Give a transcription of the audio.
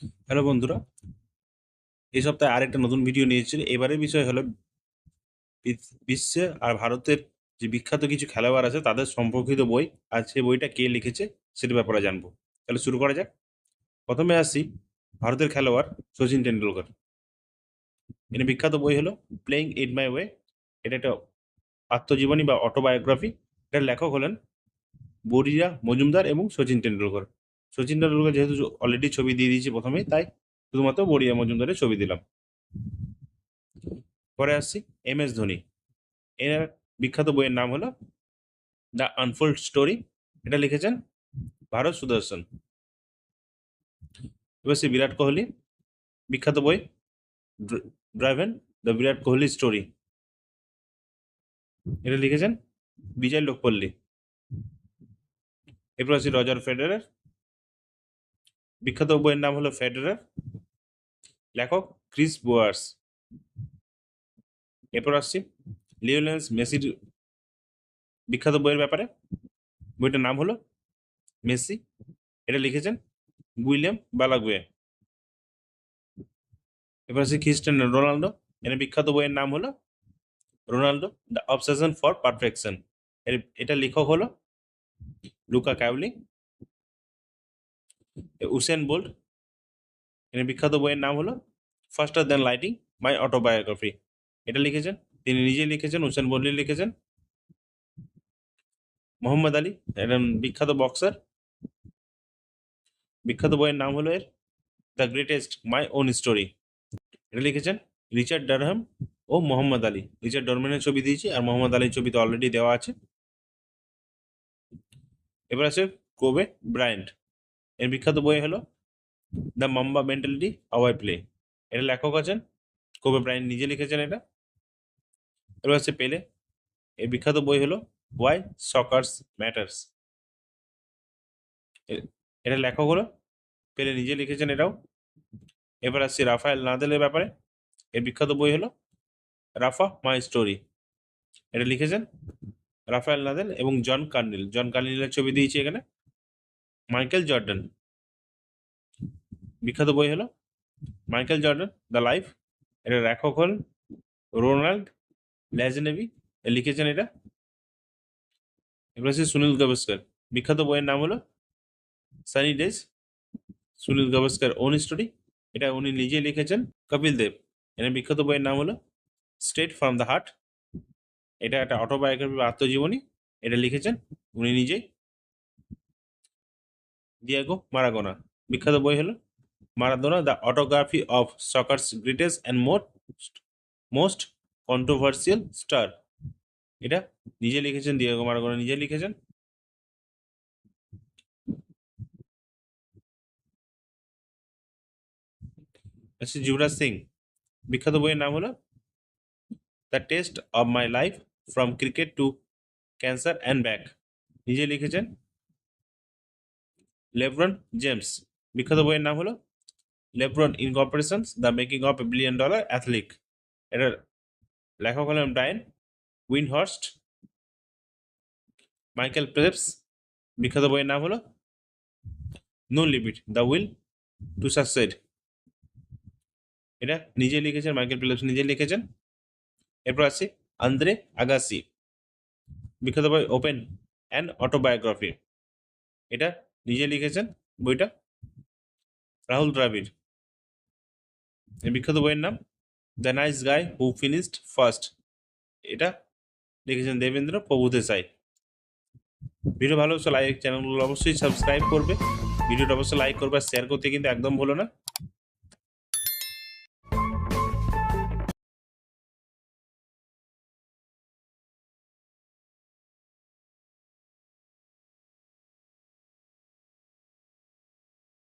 Hello বন্ধুরা, এই সপ্তাহে আরেকটা নতুন ভিডিও নিয়ে এসেছি। এবারের বিষয় হলো বিশ্বে আর ভারতের যে বিখ্যাত কিছু খেলোয়াড় আছে, তাদের সম্পর্কিত বই। আর সেই বইটা কে লিখেছে সেটার ব্যাপারে জানব। তাহলে শুরু করা যাক। প্রথমে আসি ভারতের খেলোয়াড় সচিন টেন্ডুলকার এর বিখ্যাত বই হলো প্লেইং ইট মাই ওয়ে এটা একটা আত্মজীবনী বা অটোবায়োগ্রাফি এটার লেখক হলেন বরিয়া মজুমদার এবং সচিন টেন্ডুলকর সচিন টেন্ডুলকর যেহেতু অলরেডি ছবি দিয়ে দিয়েছি প্রথমেই, তাই শুধুমাত্র বরিয়া মজুমদারের ছবি দিলাম। পরে আসছি এম এস ধোনি। এর বিখ্যাত বইয়ের নাম হলো দ্য আনফোল্ড স্টোরি। এটা লিখেছেন ভারত সুদর্শন। এবার সে বিরাট কোহলি, বিখ্যাত বই driven, the Virat Kohli story. এটা লিখেছেন বিজয় লোকপল্লী। এরপর আসি রজার ফেডারার বিখ্যাত বইয়ের নাম হলো ফেডারার। লেখক ক্রিস বোয়ার্স। এরপর আসছি লিওনেলস মেসির বিখ্যাত বইয়ের ব্যাপারে। বইটার নাম হলো মেসি। এটা লিখেছেন উইলিয়াম বালাগুয়ে। এবার আসছি খ্রিস্টান রোনাল্ডো এর বিখ্যাত বইয়ের নাম হলো Ronaldo the obsession for perfection. এর, এটা লেখক হলো লুকা ক্যাভলি উসেন বোল্ট এর বিখ্যাত বইয়ের নাম হলো faster than lighting my autobiography এটা লিখেছেন, তিনি নিজে লিখেছেন উসেন বোল্টই লিখেছেন। মোহাম্মদ আলী, একজন বিখ্যাত বক্সার বিখ্যাত বইয়ের নাম হলো এর the greatest my own story এটা লিখেছেন রিচার্ড ডারহাম ও মোহাম্মদ আলী। রিচার্ড ডরম্যানের ছবি দিয়েছি আর মোহাম্মদ আলীর ছবি তো অলরেডি দেওয়া আছে। এবার আছে কোবে ব্রায়েন্ট এর বিখ্যাত বই হলো the mamba mentality how I play এটা লেখক আছেন কোবে ব্রায়েন্ট নিজে লিখেছেন এটা। এবার আছে পেলে। এর বিখ্যাত বই হলো ওয়াই সকার্স ম্যাটার্স এটা লেখক হলো, পেলে নিজে লিখেছেন এটাও। এবার আসছি রাফায়েল নাদেলের ব্যাপারে। এর বিখ্যাত বই হলো রাফা, মাই স্টোরি এটা লিখেছেন রাফায়েল নাদেল এবং জন কার্নিল। জন কার্নিলের ছবি দিয়েছি এখানে। মাইকেল জর্ডান বিখ্যাত বই হলো মাইকেল জর্ডান দ্য লাইফ এটা লেখক হল রোনাল্ড ল্যাজনেভি লিখেছেন এটা। এবার আছে সুনীল গাভাস্কর। বিখ্যাত বইয়ের নাম হলো sunny days Sunil Gavaskar own story এটা উনি নিজে লিখেছেন, কপিল দেব। এর বিখ্যাত বইয়ের নাম হলো স্টেট ফ্রম দ্য হার্ট এটা একটা অটোবায়োগ্রাফি আত্মজীবনী, এটা লিখেছেন উনি নিজেই। দিয়াগো মারাগোনা বিখ্যাত বই হলো Maradona the autobiography of soccer's greatest and most most controversial star এটা নিজে লিখেছেন দিয়াগো মারাগোনা নিজে লিখেছেন। আসছে যুবরাজ সিং, বিখ্যাত বইয়ের নাম হলো the test of my life from cricket to cancer and back নিজে লিখেছেন। লেব্রন জেমস বিখ্যাত বইয়ের নাম হলো LeBron incorporations the making of a billion dollar athlete এটার লেখক হলেন ব্রায়ন উইনহর্স্ট, মাইকেল প্রেপস বিখ্যাত বইয়ের নাম হলো no limit, the will to succeed. এটা নিজে লিখেছেন, মাইকেল ফিলিপস নিজে লিখেছেন। এরপর আছে আন্দ্রে আগাসি, বিখ্যাত বই ওপেন অ্যান্ড অটোবায়োগ্রাফি। এটা নিজে লিখেছেন বইটা? রাহুল দ্রাবিড়। এই বিখ্যাত বইয়ের নাম The Nice Guy Who Finished First এটা লিখেছেন দেবেন্দ্র প্রভুদেশাই ভিডিও ভালো লাইক, চ্যানেলগুলো অবশ্যই সাবস্ক্রাইব করবে। ভিডিওটা অবশ্যই লাইক করবে আর শেয়ার করতে কিন্তু একদম ভুলো না।